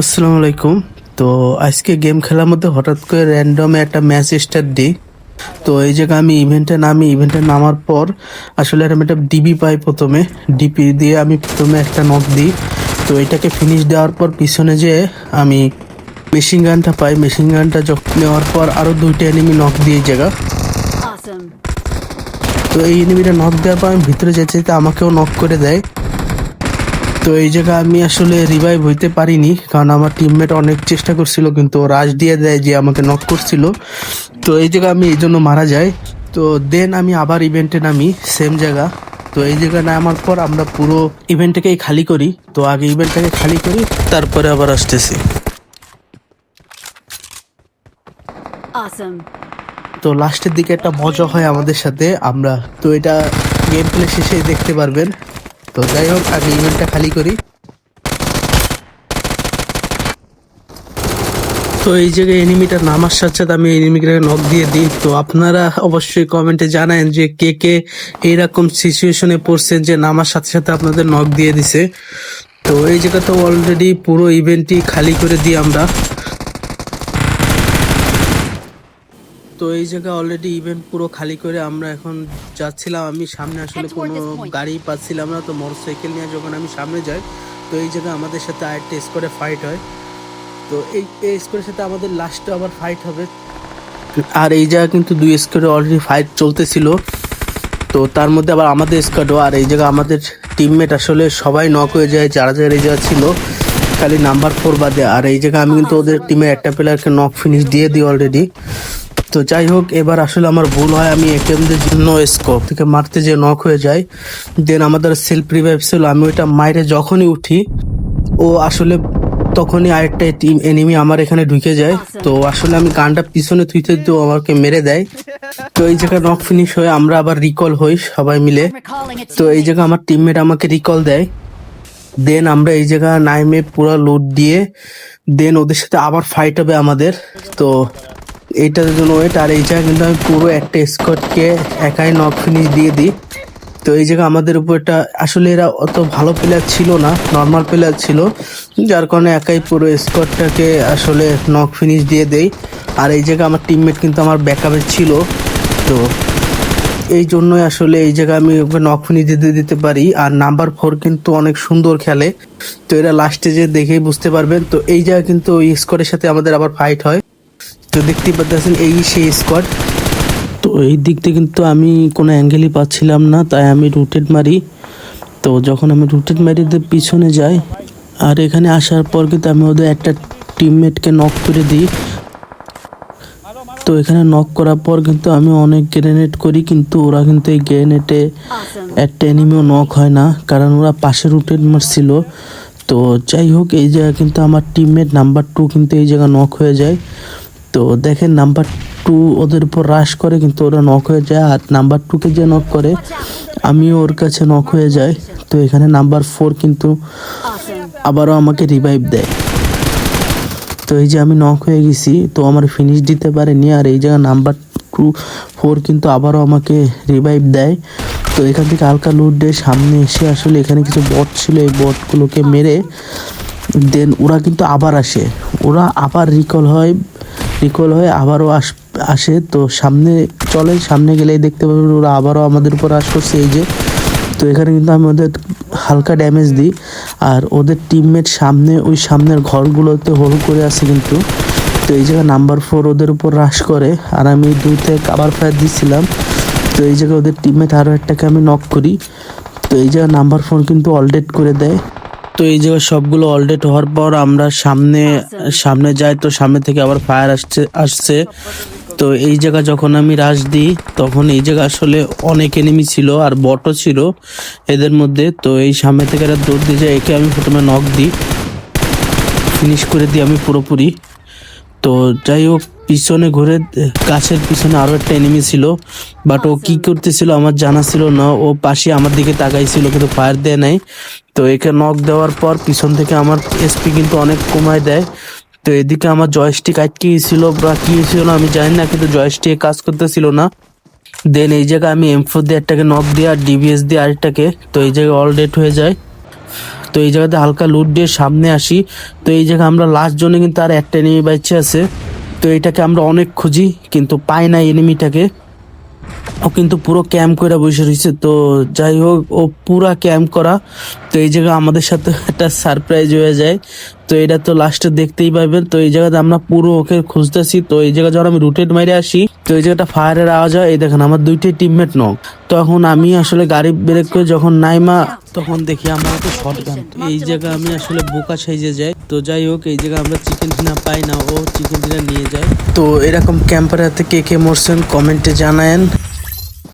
আসসালামু আলাইকুম। তো আজকে গেম খেলার মধ্যে হঠাৎ করে র্যান্ডমে একটা ম্যাচ স্টার্ট দিই। তো এই জায়গায় আমি ইভেন্টে নামি ইভেন্টে নামার পর আসলে আমি একটা ডিবি পাই প্রথমে। ডিপি দিয়ে আমি প্রথমে একটা নক দিই। তো এটাকে ফিনিশ দেওয়ার পর পিছনে যে আমি মেশিন গানটা পাই মেশিন গানটা যখন নেওয়ার পর আরও দুইটা এনিমি নক দিয়ে এই জায়গা। তো এই এনিমিটা নক দেওয়ার পর আমি ভিতরে যেতে যেতে আমাকেও নক করে দেয়। তো এই জায়গায় আমি আসলে রিভাইভ হইতে পারিনি কারণ আমার টিমমেট অনেক চেষ্টা করছিল কিন্তু রাশ দিয়ে দেয় যে আমাকে নক করছিল। তো এই জায়গায় আমি এই জন্য মারা যাই। তো দেন আমি আবার ইভেন্টে নামি সেম জায়গা। তো এই জায়গায় নামার পর আমরা পুরো ইভেন্টটাকেই খালি করি। তো আগে ইভেন্টটাকে খালি করি তারপরে আবার আসতেছি। তো লাস্টের দিকে একটা মজা হয় আমাদের সাথে আমরা তো এটা গেম প্লে শেষে দেখতে পারবেন। তো যাই হোক, আগে ইভেন্টটা খালি করি। তো এই জায়গায় এনিমিটা নামার সাথে সাথে আমি এনিমিটাকে নক দিয়ে দিই। তো আপনারা অবশ্যই কমেন্টে জানান যে কে কে এইরকম সিচুয়েশনে পড়ছেন যে নামার সাথে সাথে আপনাদের নক দিয়ে দিছে। তো এই জায়গা তো অলরেডি পুরো ইভেন্টটি খালি করে দিই আমরা। তো এই জায়গা অলরেডি ইভেন্ট পুরো খালি করে আমরা এখন যাচ্ছিলাম আমি সামনে আসলে কোনো গাড়ি পাচ্ছিলাম না তো মোটরসাইকেল নিয়ে যখন আমি সামনে যাই তো এই জায়গায় আমাদের সাথে আরেকটা স্কোয়াডে ফাইট হয়। তো এই এই স্কোয়াডের সাথে আমাদের লাস্টে আবার ফাইট হবে। আর এই জায়গা কিন্তু দুই স্কোয়াডে অলরেডি ফাইট চলতেছিল। তো তার মধ্যে আবার আমাদের স্কোয়াডও আর এই জায়গা আমাদের টিমমেট আসলে সবাই নক হয়ে যায় যারা যারা এই জায়গা ছিল খালি নাম্বার ফোর বাদে। আর এই জায়গায় আমি কিন্তু ওদের টিমের একটা প্লেয়ারকে নক ফিনিশ দিয়ে দিই অলরেডি তো যাই হোক, এবার আসলে আমার ভুল হয়, আমি এটিএমদের জন্য স্কোপ থেকে মারতে যে নক হয়ে যায় দেন আমাদের সেলফ রিভাইভ ছিল, আমি ওইটা মাইরে যখনই উঠি, ও আসলে তখনই আরেকটা টিম এনিমি আমার এখানে ঢুকে যায়। তো আসলে আমি গানটা পিছনে থুইতে তো আমাকে মেরে দেয়। তো এই জায়গায় নক ফিনিশ হয়ে আমরা আবার রিকল হই সবাই মিলে। তো এই. জায়গায় আমার টিমমেট আমাকে রিকল দেয়। দেন আমরা এই জায়গা নাইমে পুরো লোড দিয়ে দেন ওদের সাথে আবার ফাইট হবে আমাদের। তো এইটার জন্য ওয়েট, আর এই জায়গায় কিন্তু আমি পুরো একটা স্কটকে একাই নক ফিনিশ দিয়ে দিই। তো এই জায়গায় আমাদের উপর এটা আসলে এরা অত ভালো প্লেয়ার ছিল না নর্মাল প্লেয়ার ছিল, যার কারণে একাই পুরো স্কোয়াডটাকে আসলে নক ফিনিশ দিয়ে দেই। আর এই জায়গায় আমার টিমমেট কিন্তু আমার ব্যাকআপে ছিল। তো এই জন্যই আসলে এই জায়গায় আমি ওকে নক ফিনিশ দিতে দিতে পারি। আর নাম্বার ফোর কিন্তু অনেক সুন্দর খেলে। তো এরা লাস্টে যে দেখেই বুঝতে পারবেন। তো এই জায়গায় কিন্তু ওই স্কোয়াডের সাথে আমাদের আবার ফাইট হয়। তো দেখতেই পাচ্ছেন এই সেই স্কোয়াড তো এই দিক থেকে কিন্তু আমি কোনো অ্যাঙ্গেলই পাচ্ছিলাম না তাই আমি রুটেড মারি। তো যখন আমি রুটেড মারিতে পিছনে যাই। আর এখানে আসার পর কিন্তু আমি ওদের একটা টিমমেটকে নক করে দিই। তো এখানে নক করার পর কিন্তু আমি অনেক গ্রেনেড করি কিন্তু ওরা কিন্তু এই গ্রেনেডে একটা এনিমিও নক হয় না কারণ ওরা পাশে রুটেড মারছিল। তো যাই হোক এই জায়গায় কিন্তু আমার টিমমেট নাম্বার টু কিন্তু এই জায়গায় নক হয়ে যায়। তো দেখেন নাম্বার টু ওদের উপর রাশ করে, কিন্তু ওরা নক হয়ে যায় আর নাম্বার টুকে যে নক করে, আমিও ওর কাছে নক হয়ে যাই। তো এখানে নাম্বার ফোর কিন্তু আবারও আমাকে রিভাইভ দেয়। তো এই যে আমি নক হয়ে গেছি, তো আমার ফিনিশ দিতে পারেনি আর এই জায়গায় নাম্বার টু ফোর কিন্তু আবারও আমাকে রিভাইভ দেয়। তো এখান থেকে হালকা লুট দিয়ে সামনে এসে আসলে এখানে কিছু বট ছিল, এই বটগুলোকে মেরে দেন ওরা কিন্তু আবার আসে। ওরা আবার রিকল হয় রিকল হয়ে আবারও আস, আসে। তো সামনে চলে, সামনে গেলেই দেখতে পাবেন ওরা আবারও আমাদের উপর আস করছে এই যে। তো এখানে কিন্তু আমি ওদের হালকা ড্যামেজ দিই। আর ওদের টিমমেট সামনে, ওই সামনের ঘরগুলোতে হোল করে আছে কিন্তু। তো এই জায়গায় নাম্বার ফোর ওদের উপর হ্রাস করে। আর আমি দুইতে কাবার ফায়ার দিচ্ছিলাম তো এই জায়গায় ওদের টিমমেট আরও একটাকে আমি নক করি। তো এই জায়গায় নাম্বার ফোর কিন্তু অলডেট করে দেয়। তো এই জায়গায় সবগুলো অলডেট হওয়ার পর আমরা সামনে সামনে যাই তো সামনে থেকে আবার ফায়ার আসছে আসছে। তো এই জায়গা যখন আমি রাশ দিই, তখন এই জায়গা আসলে অনেক এনিমি ছিল আর বটও ছিল এদের মধ্যে। তো এই সামনে থেকে এরা দৌড় দিয়ে যায়, একে আমি প্রথমে নক দিই। ফিনিশ করে দিই আমি পুরোপুরি। তো যাই হোক পিছনে ঘুরে গাছের পিছনে আরও একটা এনিমি ছিল বাট ও কি করতেছিল আমার জানা ছিল না ও পাশে আমার দিকে তাকাইছিল কিন্তু ফায়ার দেয় নাই। তো একে নক দেওয়ার পর পিছন থেকে আমার এসপি কিন্তু অনেক কমায় দেয়। তো এদিকে আমার জয়স্টিক আটকে গেছিল বা কি হয়েছিল আমি জানি না কিন্তু জয়স্টিক কাজ করতেছিল না। দেন এই জায়গায় আমি এম ফোর দিয়ে একটাকে নক দিয়ে আর ডিবিএস দিয়ে আরেকটাকে তো এই জায়গায় অল ডেট হয়ে যায়। তো এই জায়গাতে হালকা লুট দিয়ে সামনে আসি। তো এই জায়গায় আমরা লাস্ট জনে কিন্তু আর একটা এনিমি বাইচে আছে। তো এটাকে আমরা অনেক খুঁজি কিন্তু পাই না এনিমিটাকে ও কিন্তু পুরো ক্যাম্প করে বসে রয়েছে তো যাই হোক, ও পুরা ক্যাম্প করা। তো এই জায়গায় আমাদের সাথে একটা সারপ্রাইজ হয়ে যায়। তো এটা তো লাস্টে দেখতেই পাবেন তো এই জায়গাতে আমরা পুরো ওকে খুঁজতেছি। তো এই জায়গায় যখন আমি রুটেড মাইরে আসি। তো এই জায়গাটা ফায়ারের আওয়াজ হয়। এই দেখেন, আমার দুইটাই টিমমেট নক তখন আমি আসলে গাড়ি ব্রেক করে যখন নাইমা, তখন দেখি আমার তো শর্ট গান এই জায়গায় আমি আসলে বোকা সাইজে যাই। তো যাই হোক, এই জায়গায় আমরা চিকেন ডিনার পাই না। ও চিকেন ডিনার নিয়ে যায়। তো এরকম ক্যাম্পার হাতে কে কে মরছেন কমেন্টে জানায়েন।